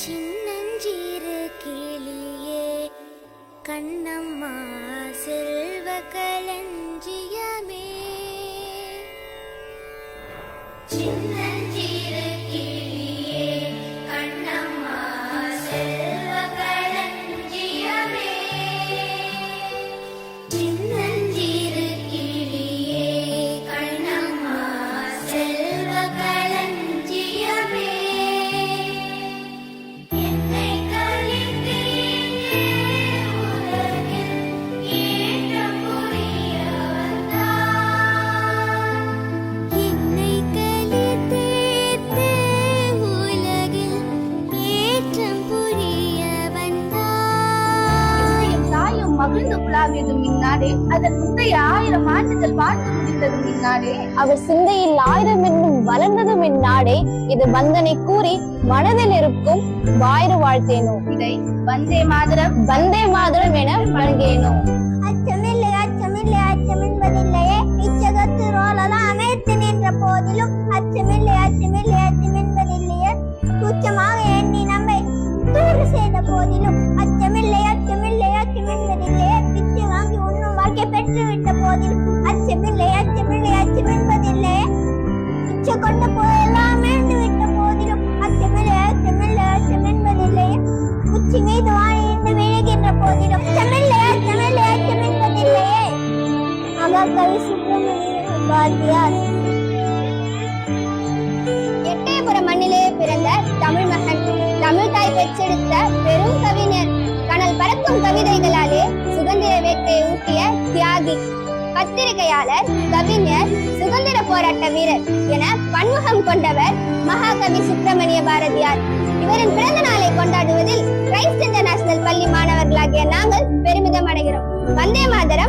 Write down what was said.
சின்னஞ்சீரு கிளியே கண்ணம்மா செல்வ களஞ்சியமே சின்னஞ்சீரு மகிழ்ந்து குழாவியதும் இந்நாடே அதன் முந்தைய ஆயிரம் ஆண்டுகள் வாழ்ந்து முடிந்ததும் இந்நாடே அவர் சிந்தையில் ஆயிரம் என்னும் வளர்ந்ததும் இந்நாடே இது வந்தனை கூறி மனதில் இருக்கும் வாயிறு வாழ்த்தேனோ. இதை வந்தே மாதரம். வந்தே மாதரம் என வழங்கேனோ பெற்று போதில் அச்சமில்லை அச்சமில்லை அச்சம் என்பதில்லையே கொண்ட போதெல்லாம் மீண்டு விட்ட போதிலும் அச்சமில்லை அச்சமில்லை அச்சமென்பதில்லை. உச்சி மீது வாழ்ந்து விழுகின்ற போதிலும் அச்சமில்லை அச்சமில்லை அச்சமென்பதில்லை என்பதில்லையே மகாகவி சுப்பிரமணிய பாரதியார் எட்டயபுர மண்ணிலே பிறந்த தமிழ் மகன் தமிழ் தாய் பெற்றெடுத்த பெரும் தியாகி. பத்திரிகையாளர் கவிஞர் சுதந்திர போராட்ட வீரர் என பன்முகம் கொண்டவர் மகாகவி சுப்பிரமணிய பாரதியார். இவரின் பிறந்த நாளை கொண்டாடுவதில் கிரைஸ்ட் இன்டர்நேஷனல் பள்ளி மாணவர்களாகிய நாங்கள் பெருமிதம் அடைகிறோம். வந்தே மாதரம். வந்தே மாதரம்